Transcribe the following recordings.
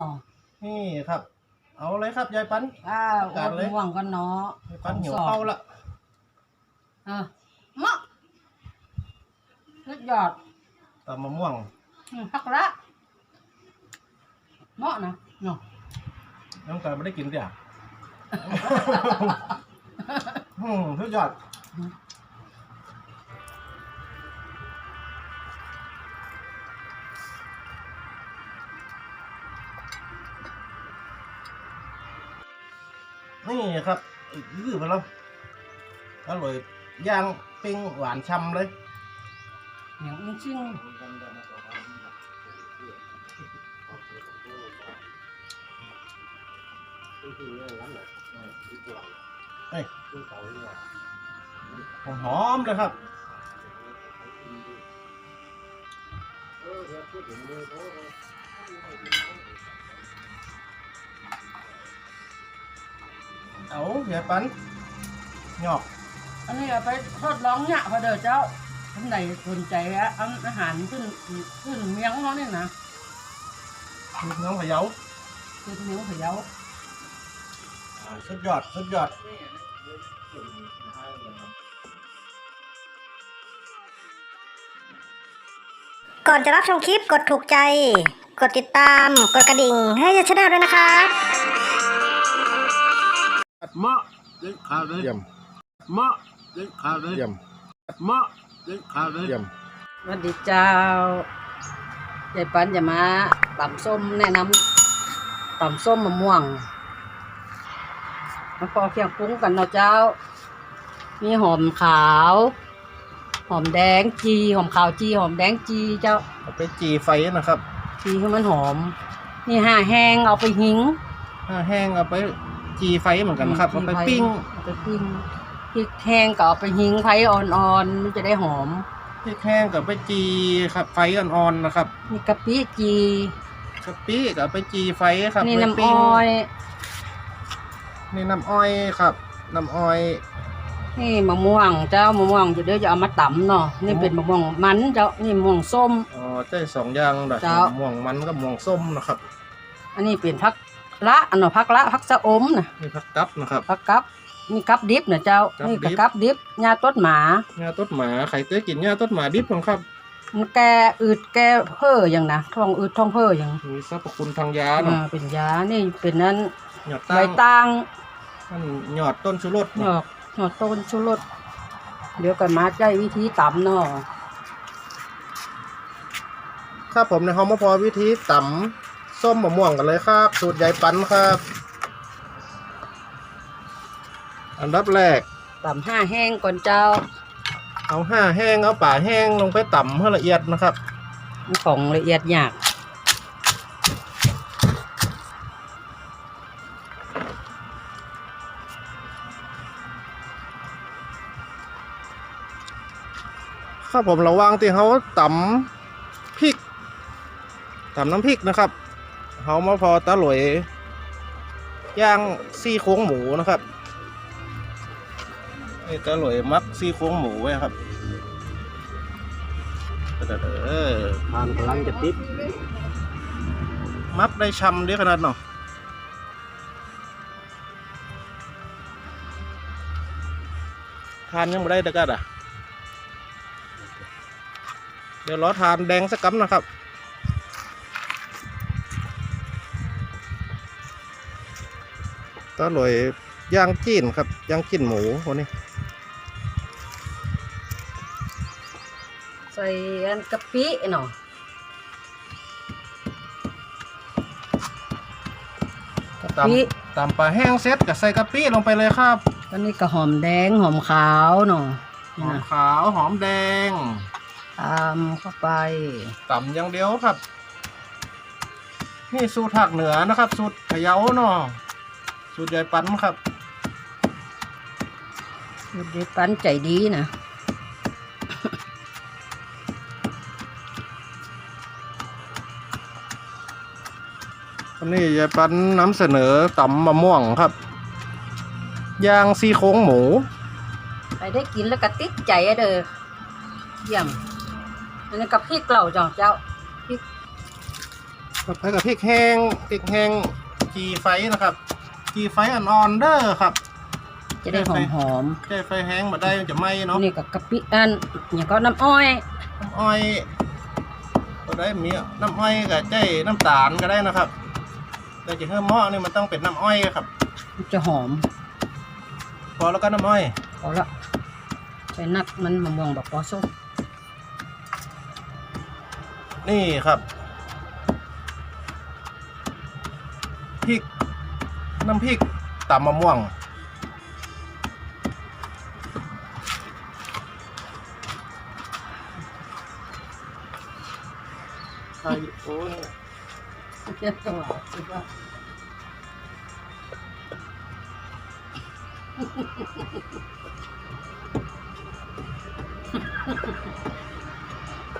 อ๋อนี่ครับ เอาเลยครับยายปัน อ้าวจัดเลยม่วงก็เนาะยายปันหิวเข้าวละเออเหมาะสุดยอดตำมะม่วงอืมพักละเหมาะนะเนาะน้ำตาลไม่ได้กินเดี๋ยว อืมสุดยอด นี่ครับยืดไปแล้วอร่อยย่างปิ้งหวานช่ำเลยเหนียวจริงเอ้ยหอมเลยครับ เอาอย่าปันหยอกๆอันนี้เอาไปทดลองเนี่ยพอเด้อเจ้าท่านใดสนใจอะเอาอาหารขึ้นขึ้นเมียงเขาเนี่ยนะลูกน้องพะเยาขึ้นเมียงเขียวอ่าสุดยอดสุดยอด ก่อนจะรับชมคลิปกดถูกใจ กดติดตาม กดกระดิ่งให้ยาชาแนลด้วยนะครับ มะเด็ดขาดเลยเยี่ยมมะเด็ดขาดเลยเยี่ยมมะเด็ดขาดเลยเยี่ยมสวัสดีเจ้ายายปันจะมาตำส้มแนะนำตำส้มมะม่วงมาพอเคียงปรุงกันเนาะเจ้า มีหอมขาว หอมแดงจี หอมขาวจี หอมแดงจีเจ้าเอาไปจีไฟนะครับ จีให้มันหอม นี่ห่าแห้งเอาไปหิงถ้าแห้งเอาไป จีไฟเหมือนกันครับเอาไปปิ้งเอาไปปิ้งพริกแห้งก็เอาไปหิงไฟอ่อนๆมันจะได้หอมพริกแห้งกับไปจีครับไฟอ่อนๆนะครับนี่กะปิจีกะปิกับไปจีไฟครับนี่ไปน้ำปิ้งอ้อยนี่น้ำอ้อยครับน้ำอ้อย นี่มะม่วงเจ้ามะม่วงจะเดี๋ยวจะเอามาตำเนาะนี่เป็นมะม่วงมันเจ้านี่มะม่วงส้มอ๋อใช่สองอย่างนะเจ้าม่วงมันกับม่วงส้มนะครับ อันนี้เป็นพัก ละอันเนาะพักละพักสะอมนะนี่ผักกับนะครับพักกับนี่กับดิบนะเจ้ากับนี่ดิกะบกับดิบยาต้นหมาหญ้าต้นหมาใครเคยกินหญ้าต้นหมาดิบของครับมันแก้อืดแก้เพ้ออย่างนะท้องอืดท้องเพ้ออย่างมีสรรพคุณทางยาอ่าเนาะเป็นยานี่เป็นนั้นหยอดใบตั้งตางมันหยอดต้นชูรสหยอกหยอดต้นชูรสเดี๋ยวกันมาใจวิธีตำเนาะครับผมในห้องมาพอวิธีตำ ส้มมะม่วงกันเลยครับ สูตรยายปันครับ อันดับแรกตำห้าแห้งก่อนเจ้า เอาห้าแห้งเอาป่าแห้งลงไปต่ำให้ละเอียดนะครับมันของละเอียดยากครับผมระวังที่เขาตำพริกตำน้ำพริกนะครับ เขามาพอตะหลวยย่างซี่โครงหมูนะครับนี่ตะหลวยมักซี่โครงหมูไว้ครับเออทานกำลังจะติดมักได้ชำเดียวขนาดเนาะทานยังไม่ได้ตะกัดอะ เดี๋ยวรอทานแดงสักกั๊นะครับ ตาหลวยย่างจีนครับย่างจีนหมูวันนี้ ใส่อันกะปิเนาะตำตำปลาแห้งเซ็ตกับใส่กะปิลงไปเลยครับอันนี้ก็หอมแดงหอมขาวเนาะหนี่อมนะขาวหอมแดงตามเข้าไปตำอย่างเดียวครับ นี่สูตรภาคเหนือนะครับ สูตรพะเยาเนาะ สูตรยายปันครับดูดีปันใจดีนะวันนี้ยายปันนำเสนอตำมะม่วงครับย่างซี่โครงหมู ไปได้กินแล้วก็ติดใจอะเด้อเยี่ยมอันนี้กับพริกเหล่าเจ้าเจ้าพริกต่อไปกับพริกแห้งพริกแห้งจีไฟนะครับ จีไฟอ่อนๆเด้อครับจะได้หอมหอมแค่ไฟแห้งมาได้มันจะไหม้เนาะนี่กับกะปิอันอย่างก็น้ำอ้อยน้ำอ้อยก็ได้มีน้ำอ้อยกับใจน้ำตาลก็ได้นะครับ แต่จะเพิ่มหม้อนี่มันต้องเป็นน้ำอ้อยครับ มันจะหอมพอแล้วก็น้ำอ้อยเอละใส่นักมันมะม่วงแบบปอส้มนี่ครับ น้ำพริกตำมะม่วงใช่โอ้ยเจ้าตัวสุดยอด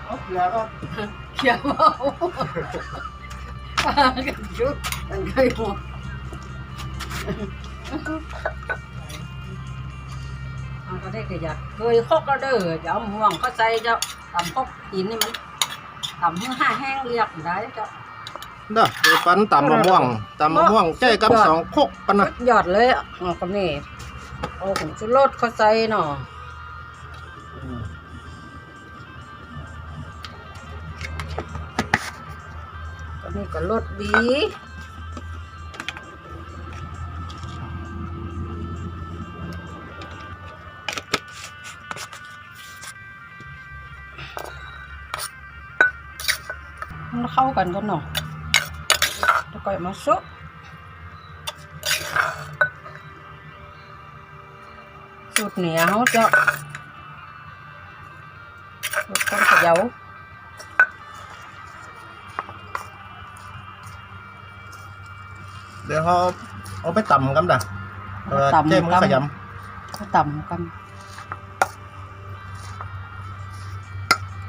เอาเกลือก็เขียวเอากันชุดมันเคยหัว มันก็ได้ขยัดเคยคกก็เด้อจะเอาม่วงเขาใส่เจ้าตำคกหินนี่มันตำให้ห้าแห้งเรียกได้เจ้าเด้อเดี๋ยวปั้นตำมะม่วงตำมะม่วงใจกับยอดสองคกกันนะหยอดเลยอะอ๋อคนนี้โอ้ผมชุดรสเขาใส่เนาะอืมก็นี่ก็รสดี มันเข้ากันกันเนาะแล้วก็มาซุปสูตรเหนียวเจ้าสูตรข้าวเขยาเดี๋ยวเขาเอาไปตำกันนะเออตำเจ้มนกัขยก็ตำกันำ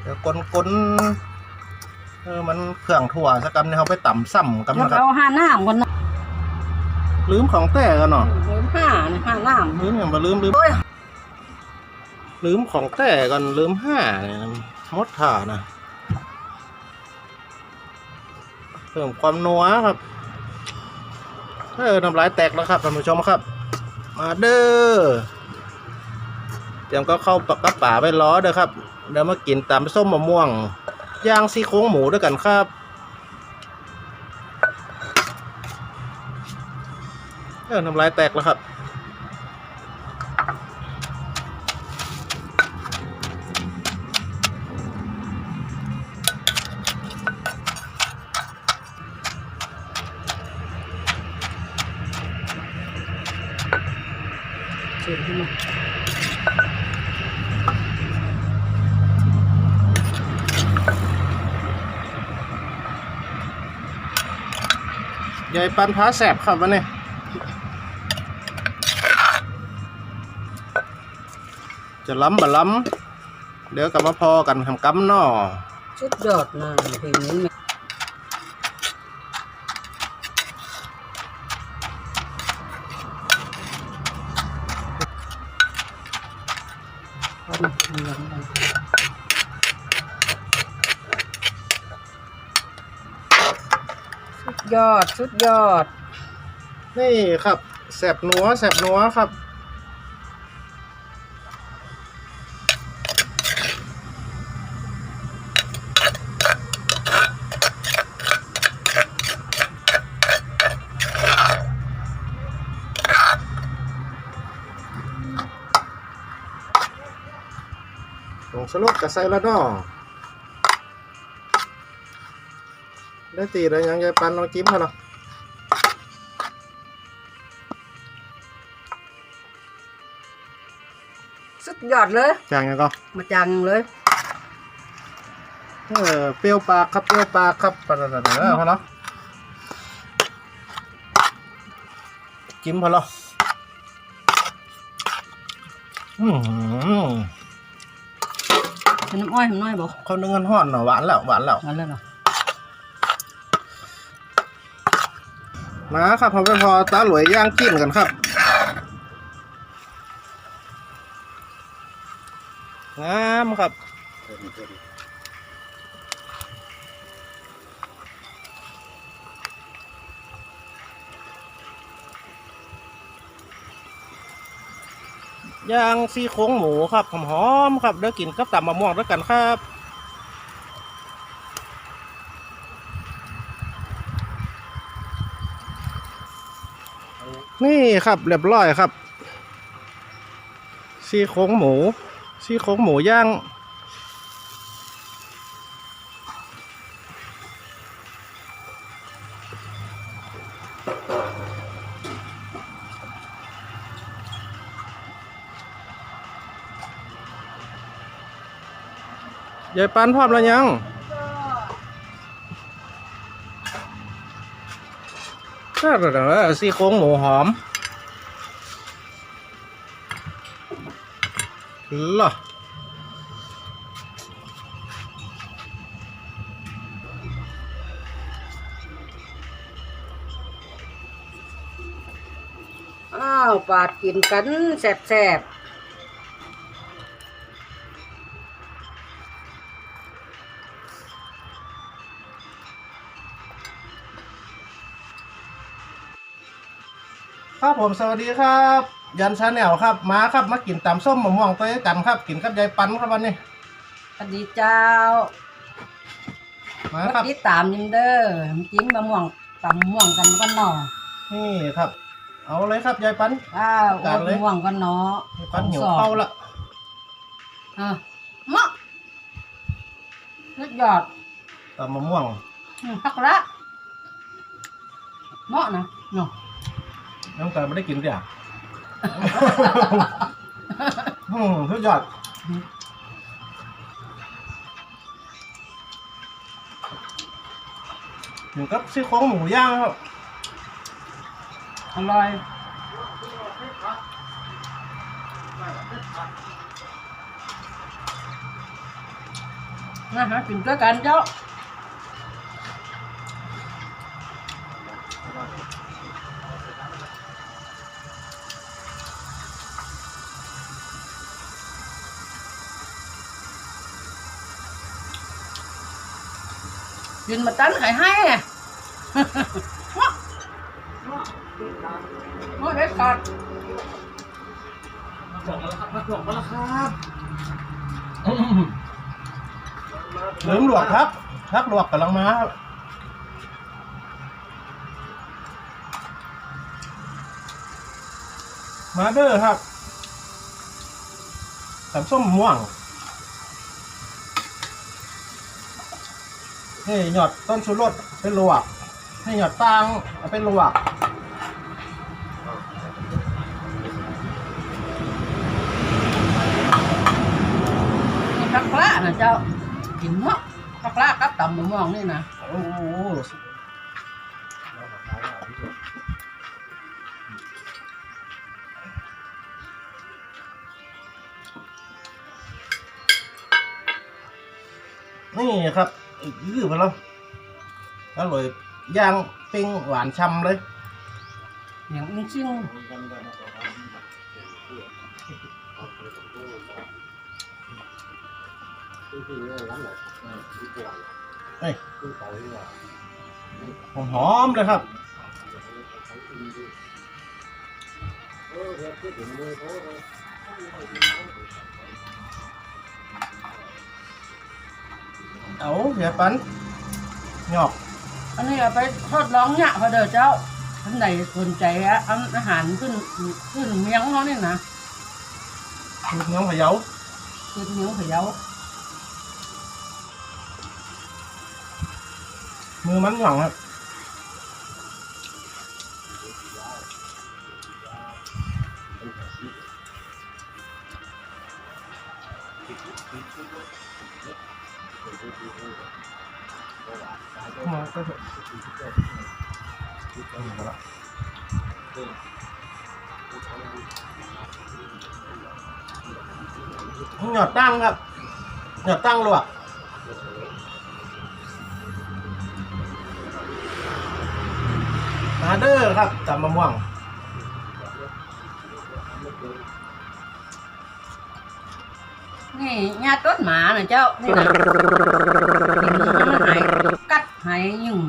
เดี๋ยวกลนกลน เออมันเครื่องถั่วสักกำเนี่ยเขาไปตำซ้ำกันแล้วนะครับ เอาห้าน้ำกันนะลืมของแต่กันเนาะลืมห้านะห้าน้ลืมอย่างมาลืมลืมำโอ้ย ลืมของแต่ก่อนลืมห้าเนี่ยนะมดถ่านะเพิ่มความนัวครับเออน้ำลายแตกแล้วครับท่านผู้ชมครับ มาเด้อเตรียมก็เข้าปักกระป๋าไปล้อเด้อครับเดี๋ยวมากินตำส้มมะม่วง ย่างซี่โครงหมูด้วยกันครับ เออน้ำลายแตกแล้วครับเชิญขึ้นมา ปันพ้าแสบครับวันนี้จะล้ำบ่ล้ำเดี๋ยวกลับมาพอกันทำกำนอชุดยอดนะเพลงนี้ สุดยอดสุดยอด นี่ครับแสบหนัวแสบหนัวครับลงสลดกับใส่ละนอ ได้ตีแล้วยังยายปันลองจิ้มเขาเนาะสุดยอดเลยจางยังก็มาจังเลยเออเปรี้ยวปากครับเปรี้ยวปากครับปะๆๆๆเขาเนาะจิ้มพอแล้วอืมเป็นน้ำอ้อยมันน้อยบอกเขานึ่งกันห่อนเนาะหวานแล้วหวานแล้วงั้นเลยเหรอ มาครับพอไปพอตาหลวยย่างจิ้มกันครับงามครับย่างซี่โครงหมูครับหอมๆครับเดี๋ยวกินกับตำมะม่วงด้วยกันครับ นี่ครับเรียบร้อยครับซี่โครงหมูซี่โครงหมูย่างยายปันพร้อมแล้วยัง ก็เดี๋ยวซี่โครงหมูหอมล่ะอ้าวปาดกินกันแสบๆ ครับผมสวัสดีครับ ยันชาแนลครับมาครับมากินตำส้มมะม่วงตัวกันครับ กินกับยายปันครับวันนี้สวัสดีเจ้ามาครับติดตามยิมเด้อจิ้มมะม่วงตำมะม่วงกันก็หน่อนี่ครับ เอาเลยครับยายปันอ้าวอจัดดเลยมะม่วงก็หน่อยายปันหิวเข้าวละเออเหมาะสุดยอดตำมะม่วงอืมพักละเหมาะนะเนาะ น้ำตาลไม่ได้กินเดี๋ยวอืมสุดยอดถึงกับซี่โครงหมูย่างครับอร่อยนะฮะกินด้วยกันเจ้า กินมาตั้นไข่ให้ไงโอ้ยเด็ดขาดเหลืองหลวกครับพักหลวกกำลังมาครับมาเด้อครับสำส้มม่วง นี่หยอดต้นชูรสเป็นลวกให้หยอดตางเอาเป็นลวกนี่ผักปลานะเจ้ากินเนาะผักปลากับตำมะม่วงนี่นะโอ้โหนี่ครับ อีกยืดไปแล้วอร่อยย่างปิ้งหวานช่ำเลยอย่างอุ้งซิ่งเอ้ยหอมเลยครับ เอาเสียปันหยอก อันนี้เอาไปทดลองเนี่ยพอเด้อเจ้าท่านใดสนใจอะเอาอาหารขึ้นขึ้นเมียงเขานี่นะลูกน้องพะเยาขึ้นเมียงเขยามือมันหย่องครับ หมดละหยอดตั้งครับ หยอดตั้งลวกมาเด้อครับตำมะม่วงนี่ญาติต้นหมาน่ะเจ้านี่นะกินแล้วมันหายกัดหายยุ่ง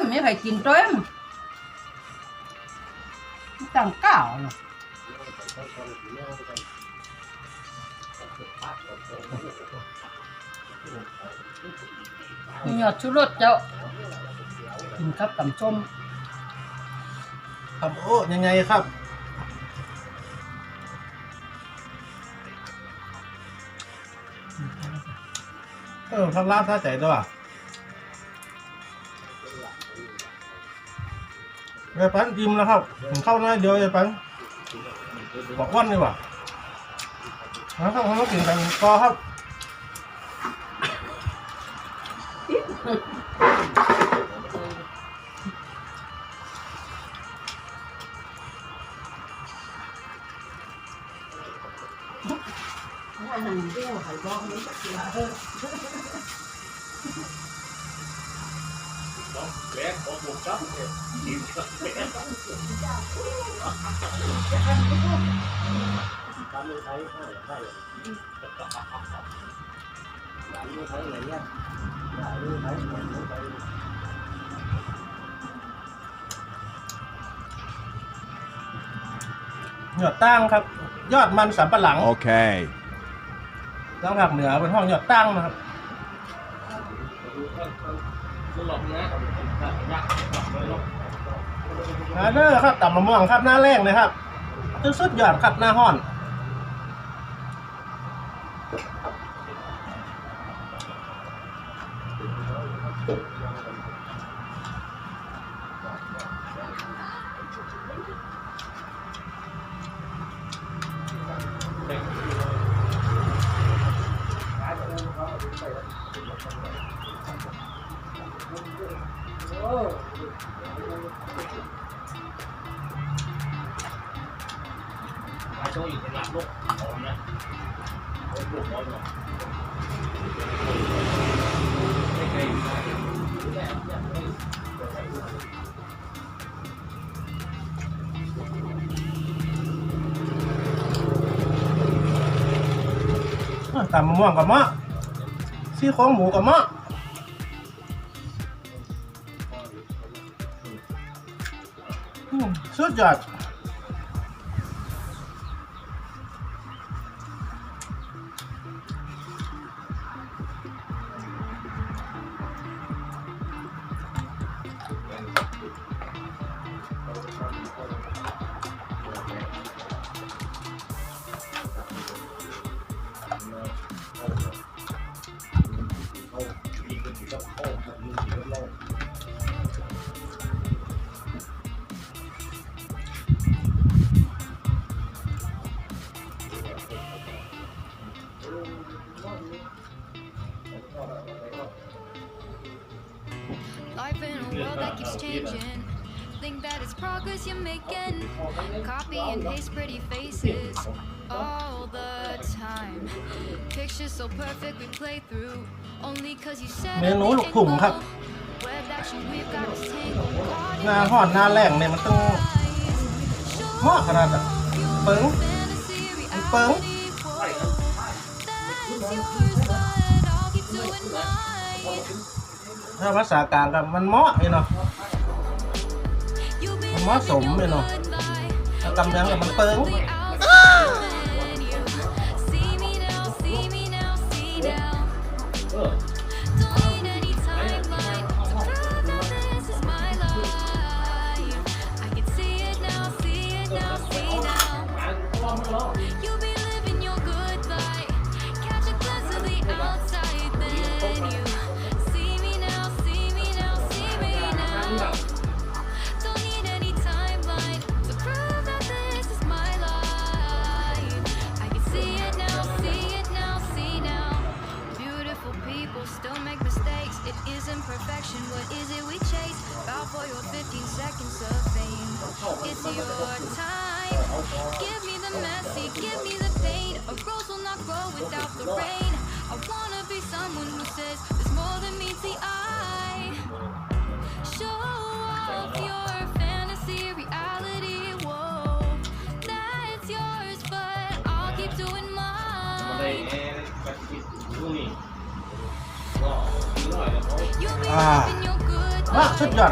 มต้มไม่ใครกินต้มต่างก้าวเนาะมีหยอดชูรสเจ้ากินครับตำส้มครับโอ้ยังไงครับเออพักลาบท่าใจด้วย ยายปันอิ่มแล้วครับผมเข้าหน้อยเดียวยายปันบอกวันดีกว่านะครับผมต้องกินกันก็ครับ ยอดตั้งครับ ยอดมันสำปะหลัง Okay. ทางภาคเหนือเป็นห้องยอดตั้งนะครับ มาเด้อครับต่ำมะม่วงครับหน้าแรงเลยครับสุดยอดครับหน้าห่อน ตำมะม่วงกับมะซี่โครงหมูกับมะสุดยอด Copy and paste pretty faces all the time. Pictures so perfect we play through. Only cause you said เมนูลูกถุงครับ Web action we've got us tangled. Caught in หน้าห้อนหน้าแรงเนี่ยมันต้อง Show เหมาะขนาดอะเปิ้ง fantasy Bông. reality. Whoa, that's yours, but I'll keep doing mine. ถ้าภาษากลางกับมันเหมาะไอ้เนาะ You'll be มันเหมาะสมเลยเนาะ living your good life. ถ้า กำยังกับมันเปิ้งเออ ว่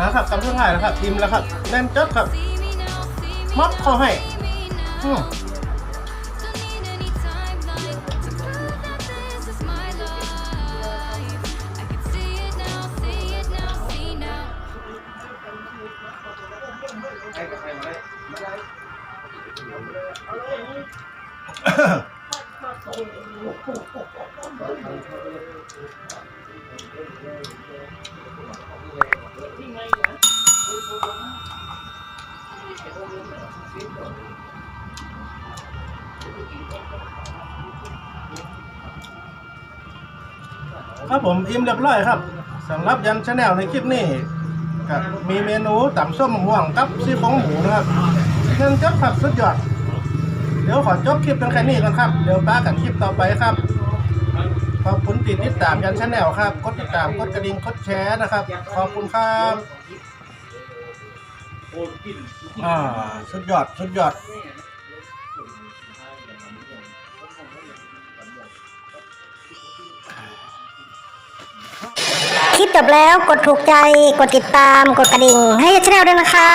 นะครับกำลังถ่ายแล้วครับพิมพ์แล้วครับแน่นจัดครับม็อบเขาให้อืม ครับผมอิ่มเรียบร้อยครับสำหรับยันชาแนลในคลิปนี้ก็มีเมนูต่ำส้มมะม่วงกับซี่โครงหมูนะครับเงินจัดครับสุดยอด เดี๋ยวขอจบคลิปเป็นแค่นี้ก่อนครับ เดี๋ยวป้ากันคลิปต่อไปครับ ขอบคุณติดติดตามยันชาแนลครับ กดติดตาม กดกระดิ่ง กดแชร์นะครับ ขอบคุณครับ อ่า สุดยอด สุดยอด คลิปจบแล้วกดถูกใจ กดติดตาม กดกระดิ่งให้ช่องด้วยนะคะ